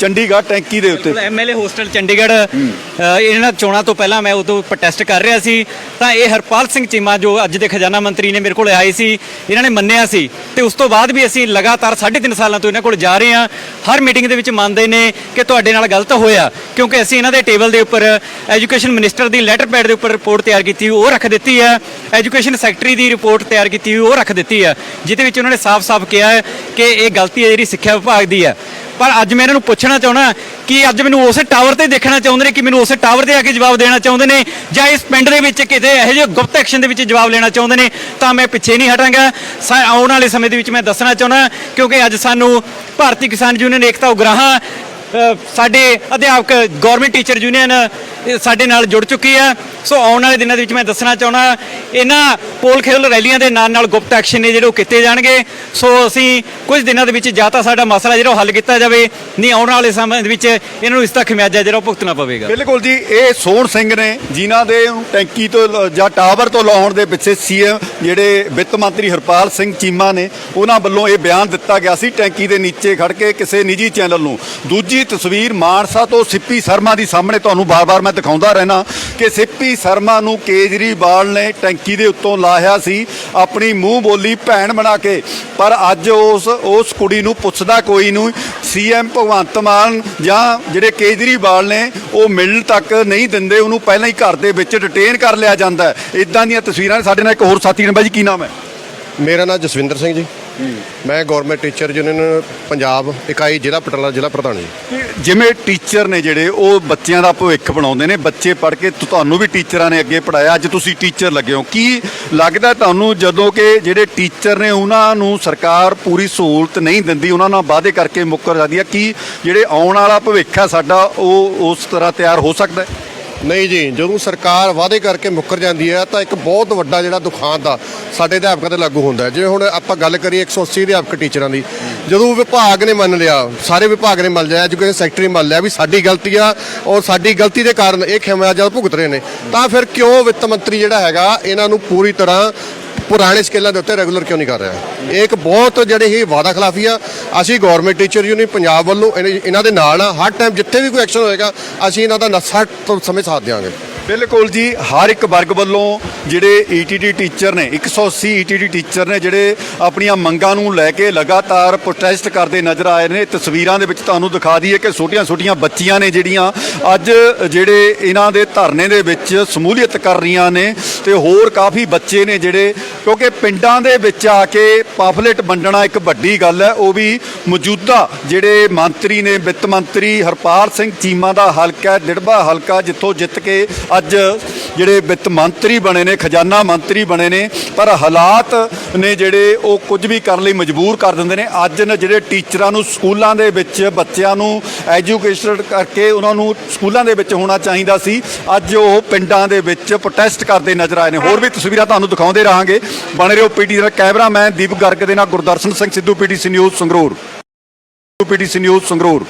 ਚੰਡੀਗੜ੍ਹ ਟੈਂਕੀ ਦੇ ਉੱਤੇ। ਐਮਐਲਏ ਹੋਸਟਲ ਚੰਡੀਗੜ੍ਹ ਅ, ਇਹਨਾਂ ਚੋਣਾਂ ਤੋਂ ਪਹਿਲਾਂ ਮੈਂ ਉਦੋਂ ਪ੍ਰੋਟੈਸਟ ਕਰ ਰਿਹਾ ਸੀ। ਤਾਂ ਇਹ ਹਰਪਾਲ ਸਿੰਘ ਚੀਮਾ ਜੋ ਅੱਜ ਦੇ ਖਜ਼ਾਨਾ ਮੰਤਰੀ ਨੇ ਮੇਰੇ ਕੋਲ ਆਏ ਸੀ ਇਹਨਾਂ ਨੇ ਮੰਨਿਆ ਸੀ। ਤੇ ਉਸ ਤੋਂ ਬਾਅਦ ਵੀ ਅਸੀਂ ਲਗਾਤਾਰ 3.5 ਸਾਲਾਂ ਤੋਂ ਇਹਨਾਂ ਕੋਲ ਜਾ ਰਹੇ ਹਾਂ। ਹਰ ਮੀਟਿੰਗ ਦੇ ਵਿੱਚ ਮੰਨਦੇ ਨੇ ਕਿ ਤੁਹਾਡੇ ਨਾਲ ਗਲਤ ਹੋਇਆ ਕਿਉਂਕਿ ਅਸੀਂ ਇਹਨਾਂ ਦੇ ਟੇਬਲ ਦੇ ਉੱਪਰ ਐਜੂਕੇਸ਼ਨ ਮਿਨਿਸਟਰ ਦੀ ਲੈਟਰ ਪੈਡ ਦੇ ਉੱਪਰ ਰਿਪੋਰਟ ਤਿਆਰ ਕੀਤੀ ਉਹ ਰੱਖ ਦਿੱਤੀ ਹੈ। ਐਜੂਕੇਸ਼ਨ ਸੈਕਟਰੀ ਦੀ ਰਿਪੋਰਟ ਤਿਆਰ ਕੀਤੀ ਉਹ ਰੱਖ ਦਿੱਤੀ ਹੈ। ਜਿਹਦੇ ਵਿੱਚ ਉਹਨਾਂ ਨੇ ਸਾਫ਼-ਸਾਫ਼ ਕਿਹਾ ਹੈ ਕਿ ਇਹ ਗਲਤੀ ਹੈ ਜਿਹੜੀ ਸਿੱਖਿਆ ਵਿਭਾਗ ਦੀ ਹੈ। ਪਰ ਅੱਜ ਮੈਂ ਇਹਨਾਂ ਨੂੰ ਪੁੱਛਣਾ ਚਾਹਣਾ ਕਿ ਅੱਜ ਮੈਨੂੰ ਉਸੇ ਟਾਵਰ ਤੇ ਦੇਖਣਾ ਚਾਹੁੰਦੇ ਨੇ ਕਿ ਮੈਨੂੰ ਉਸੇ ਟਾਵਰ ਤੇ ਆ ਕੇ ਜਵਾਬ ਦੇਣਾ ਚਾਹੁੰਦੇ ਨੇ ਜਾਂ ਇਸ ਪਿੰਡ ਦੇ ਵਿੱਚ ਕਿਤੇ ਇਹੋ ਜਿਹੇ ਗੁਪਤ ਐਕਸ਼ਨ ਦੇ ਵਿੱਚ ਜਵਾਬ ਲੈਣਾ ਚਾਹੁੰਦੇ ਨੇ, ਤਾਂ ਮੈਂ ਪਿੱਛੇ ਨਹੀਂ ਹਟਾਂਗਾ। ਸਾ- ਆਉਣ ਵਾਲੇ ਸਮੇਂ ਦੇ ਵਿੱਚ ਮੈਂ ਦੱਸਣਾ ਚਾਹੁੰਦਾ ਕਿਉਂਕਿ ਅੱਜ ਸਾਨੂੰ ਭਾਰਤੀ ਕਿਸਾਨ ਯੂਨੀਅਨ ਏਕਤਾ ਉਗਰਾਹਾਂ ਸਾਡੇ ਅਧਿਆਪਕ ਗਵਰਨਮੈਂਟ ਟੀਚਰ ਯੂਨੀਅਨ ਇਹ ਸਾਡੇ ਨਾਲ ਜੁੜ ਚੁੱਕੀ ਹੈ। ਸੋ ਆਉਣ ਵਾਲੇ ਦਿਨਾਂ ਦੇ ਵਿੱਚ ਮੈਂ ਦੱਸਣਾ ਚਾਹਣਾ ਇਹਨਾਂ ਪੋਲ ਖੇਲ ਰੈਲੀਆਂ ਦੇ ਨਾਲ ਨਾਲ ਗੁਪਤ ਐਕਸ਼ਨ ਨੇ ਜਿਹੜੇ ਉਹ ਕੀਤੇ ਜਾਣਗੇ। ਸੋ ਅਸੀਂ ਕੁਝ ਦਿਨਾਂ ਦੇ ਵਿੱਚ ਜਾਂ ਤਾਂ ਸਾਡਾ ਮਸਲਾ ਜਿਹੜਾ ਉਹ ਹੱਲ ਕੀਤਾ ਜਾਵੇ। ਨਹੀਂ, ਆਉਣ ਵਾਲੇ ਸਮੇਂ ਦੇ ਵਿੱਚ ਇਹਨਾਂ ਨੂੰ ਇਸ ਦਾ ਖਮਿਆਜਾ ਜਿਹੜਾ ਉਹ ਭੁਗਤਣਾ ਪਵੇਗਾ। ਬਿਲਕੁਲ ਜੀ, ਇਹ ਸੋਹਣ ਸਿੰਘ ਨੇ ਜਿਨ੍ਹਾਂ ਦੇ ਟੈਂਕੀ ਤੋਂ ਜਾਂ ਟਾਵਰ ਤੋਂ ਲਾਉਣ ਦੇ ਪਿੱਛੇ ਸੀਐਮ ਜਿਹੜੇ ਵਿੱਤ ਮੰਤਰੀ ਹਰਪਾਲ ਸਿੰਘ ਚੀਮਾ ਨੇ, ਉਹਨਾਂ ਵੱਲੋਂ ਇਹ ਬਿਆਨ ਦਿੱਤਾ ਗਿਆ ਸੀ ਟੈਂਕੀ ਦੇ ਨੀਚੇ ਖੜ ਕੇ ਕਿਸੇ ਨਿੱਜੀ ਚੈਨਲ ਨੂੰ। ਦੂਜੀ ਤਸਵੀਰ ਮਾਨਸਾ ਤੋਂ ਸਿੱਪੀ ਸ਼ਰਮਾ ਦੀ ਸਾਹਮਣੇ ਤੁਹਾਨੂੰ ਬਾਰ-ਬਾਰ ਮੈਂ ਦਿਖਾਉਂਦਾ ਰਹਿਣਾ ਕਿ ਸਿੱਪੀ ਸ਼ਰਮਾ ਨੂੰ ਕੇਜਰੀਵਾਲ ਨੇ ਟੈਂਕੀ ਦੇ ਉੱਤੋਂ ਲਾਹਿਆ ਸੀ, ਆਪਣੀ ਮੂੰਹ ਬੋਲੀ ਭੈਣ ਬਣਾ ਕੇ। ਪਰ ਅੱਜ ਉਸ ਉਸ ਕੁੜੀ ਨੂੰ ਪੁੱਛਦਾ ਕੋਈ ਨਹੀਂ ਸੀਐਮ ਭਗਵੰਤ ਮਾਨ ਜਾਂ ਜਿਹੜੇ ਕੇਜਰੀਵਾਲ ਨੇ, ਉਹ ਮਿਲਣ ਤੱਕ ਨਹੀਂ ਦਿੰਦੇ, ਉਹਨੂੰ ਪਹਿਲਾਂ ਹੀ ਘਰ ਦੇ ਵਿੱਚ ਡਿਟੇਨ ਕਰ ਲਿਆ ਜਾਂਦਾ ਹੈ। ਇਦਾਂ ਦੀਆਂ ਤਸਵੀਰਾਂ ਸਾਡੇ ਨਾਲ ਇੱਕ ਹੋਰ ਸਾਥੀ ਨੇ। ਬਾਈ ਜੀ, ਕੀ ਨਾਮ ਹੈ? ਮੇਰਾ ਨਾਮ ਜਸਵਿੰਦਰ ਸਿੰਘ ਜੀ। ਮੈਂ ਗਵਰਨਮੈਂਟ ਟੀਚਰ ਯੂਨੀਅਨ ਪੰਜਾਬ ਇਕਾਈ ਜ਼ਿਲ੍ਹਾ ਪਟਿਆਲਾ ਜ਼ਿਲ੍ਹਾ ਪ੍ਰਧਾਨ ਜੀ। ਜਿਵੇਂ ਟੀਚਰ ਨੇ ਜਿਹੜੇ ਉਹ ਬੱਚਿਆਂ ਦਾ ਭਵਿੱਖ ਬਣਾਉਂਦੇ ਨੇ, ਬੱਚੇ ਪੜ੍ਹ ਕੇ ਤੁਹਾਨੂੰ ਵੀ ਟੀਚਰਾਂ ਨੇ ਅੱਗੇ ਪੜਾਇਆ ਅੱਜ ਤੁਸੀਂ ਟੀਚਰ ਲੱਗੇ ਹੋ। ਕੀ ਲੱਗਦਾ ਤੁਹਾਨੂੰ ਜਦੋਂ ਕਿ ਜਿਹੜੇ ਟੀਚਰ ਨੇ ਉਹਨਾਂ ਨੂੰ ਸਰਕਾਰ ਪੂਰੀ ਸਹੂਲਤ ਨਹੀਂ ਦਿੰਦੀ, ਉਹਨਾਂ ਨਾਲ ਵਾਅਦੇ ਕਰਕੇ ਮੁੱਕਰ ਜਾਂਦੀ ਹੈ, ਕੀ ਜਿਹੜੇ ਆਉਣ ਵਾਲਾ ਭਵਿੱਖ ਹੈ ਸਾਡਾ, ਉਹ ਉਸ ਤਰ੍ਹਾਂ ਤਿਆਰ ਹੋ ਸਕਦਾ ਹੈ? ਨਹੀਂ ਜੀ, ਜਦੋਂ ਸਰਕਾਰ ਵਾਅਦੇ ਕਰਕੇ ਮੁੱਕਰ ਜਾਂਦੀ ਹੈ, ਤਾਂ ਇੱਕ ਬਹੁਤ ਵੱਡਾ ਜਿਹੜਾ ਦੁਖਾਂਤ ਆ ਸਾਡੇ ਅਧਿਆਪਕਾਂ ਤੇ ਲਾਗੂ ਹੁੰਦਾ ਜਿਵੇਂ ਹੁਣ ਆਪਾਂ ਗੱਲ ਕਰੀਏ 180 ਅਧਿਆਪਕ ਟੀਚਰਾਂ ਦੀ, ਜਦੋਂ ਵਿਭਾਗ ਨੇ ਮੰਨ ਲਿਆ, ਸਾਰੇ ਵਿਭਾਗ ਨੇ ਮੰਨ ਲਿਆ, ਐਜੂਕੇਸ਼ਨ ਸੈਕਟਰੀ ਮੰਨ ਲਿਆ ਵੀ ਸਾਡੀ ਗਲਤੀ ਆ ਔਰ ਸਾਡੀ ਗਲਤੀ ਦੇ ਕਾਰਨ ਇਹ ਖਿਆਮਿਆਜਾ ਭੁਗਤ ਰਹੇ ਨੇ, ਤਾਂ ਫਿਰ ਕਿਉਂ ਵਿੱਤ ਮੰਤਰੀ ਜਿਹੜਾ ਹੈਗਾ, ਇਹਨਾਂ ਨੂੰ ਪੂਰੀ ਤਰ੍ਹਾਂ ਪੁਰਾਣੇ ਸਕੇਲਾਂ ਦੇ ਉੱਤੇ ਰੈਗੂਲਰ ਕਿਉਂ ਨਹੀਂ ਕਰ ਰਿਹਾ? ਇਹ ਇੱਕ ਬਹੁਤ ਜਿਹੜੇ ਹੀ ਵਾਦਾ ਖਿਲਾਫੀ ਆ। ਅਸੀਂ ਗਵਰਨਮੈਂਟ ਟੀਚਰ ਯੂਨੀਅਨ ਪੰਜਾਬ ਵੱਲੋਂ ਇਹਨੇ- ਇਹਨਾਂ ਦੇ ਨਾਲ ਆ। ਹਰ ਟਾਈਮ ਜਿੱਥੇ ਵੀ ਕੋਈ ਐਕਸ਼ਨ ਹੋਏਗਾ, ਅਸੀਂ ਇਹਨਾਂ ਦਾ ਨਸਾ ਤੋਂ ਸਮੇਂ ਸਾਥ ਦਿਆਂਗੇ। ਬਿਲਕੁਲ ਜੀ ਹਰ ਇੱਕ ਵਰਗ ਵੱਲੋਂ ਜਿਹੜੇ ਈਟੀਟੀ ਟੀਚਰ ਨੇ 180 ਈਟੀਟੀ ਟੀਚਰ ਨੇ ਜਿਹੜੇ ਆਪਣੀਆਂ ਮੰਗਾਂ ਨੂੰ ਲੈ ਕੇ ਲਗਾਤਾਰ ਪ੍ਰੋਟੈਸਟ ਕਰਦੇ ਨਜ਼ਰ ਆਏ ਨੇ। ਤਸਵੀਰਾਂ ਦੇ ਵਿੱਚ ਤੁਹਾਨੂੰ ਦਿਖਾ ਦਈਏ ਕਿ ਛੋਟੀਆਂ-ਛੋਟੀਆਂ ਬੱਚੀਆਂ ਨੇ ਜਿਹੜੀਆਂ ਅੱਜ ਜਿਹੜੇ ਇਹਨਾਂ ਦੇ ਧਰਨੇ ਦੇ ਵਿੱਚ ਸਮੂਲੀਅਤ ਕਰ ਰਹੀਆਂ ਨੇ ਤੇ ਹੋਰ ਕਾਫੀ ਬੱਚੇ ਨੇ ਜਿਹੜੇ ਕਿਉਂਕਿ ਪਿੰਡਾਂ ਦੇ ਵਿੱਚ ਆ ਕੇ ਪਾਫਲੇਟ ਵੰਡਣਾ ਇੱਕ ਵੱਡੀ ਗੱਲ ਹੈ। ਉਹ ਵੀ ਮੌਜੂਦਾ ਜਿਹੜੇ ਮੰਤਰੀ ਨੇ ਵਿੱਤ ਮੰਤਰੀ ਹਰਪਾਲ ਸਿੰਘ ਚੀਮਾ ਦਾ ਹਲਕਾ ਹੈ, ਦਿੜਬਾ ਹਲਕਾ ਜਿੱਥੋਂ ਜਿੱਤ ਕੇ ਅੱਜ ਜਿਹੜੇ ਵਿੱਤ ਮੰਤਰੀ ਬਣੇ ਨੇ, ਖਜ਼ਾਨਾ ਮੰਤਰੀ ਬਣੇ ਨੇ, ਪਰ ਹਾਲਾਤ ਨੇ ਜਿਹੜੇ ਉਹ ਕੁਝ ਵੀ ਕਰਨ ਲਈ ਮਜਬੂਰ ਕਰ ਦਿੰਦੇ ਨੇ। ਅੱਜ ਨੇ ਜਿਹੜੇ ਟੀਚਰਾਂ ਨੂੰ ਸਕੂਲਾਂ ਦੇ ਵਿੱਚ ਬੱਚਿਆਂ ਨੂੰ ਐਜੂਕੇਸ਼ਨ ਕਰਕੇ ਉਹਨਾਂ ਨੂੰ ਸਕੂਲਾਂ ਦੇ ਵਿੱਚ ਹੋਣਾ ਚਾਹੀਦਾ ਸੀ, ਅੱਜ ਉਹ ਪਿੰਡਾਂ ਦੇ ਵਿੱਚ ਪ੍ਰੋਟੈਸਟ ਕਰਦੇ ਨਜ਼ਰ ਆਏ ਨੇ। ਹੋਰ ਵੀ ਤਸਵੀਰਾਂ ਤੁਹਾਨੂੰ ਦਿਖਾਉਂਦੇ ਰਹਾਂਗੇ। ਬਣੇ ਰਹੋ ਪੀਟੀ ਦਾ ਕੈਮਰਾਮੈਨ ਦੀਪ ਗਰਗ ਦੇ ਨਾਲ Gurdarshan Singh Sidhu PTC news Sangrur. PTC news Sangrur.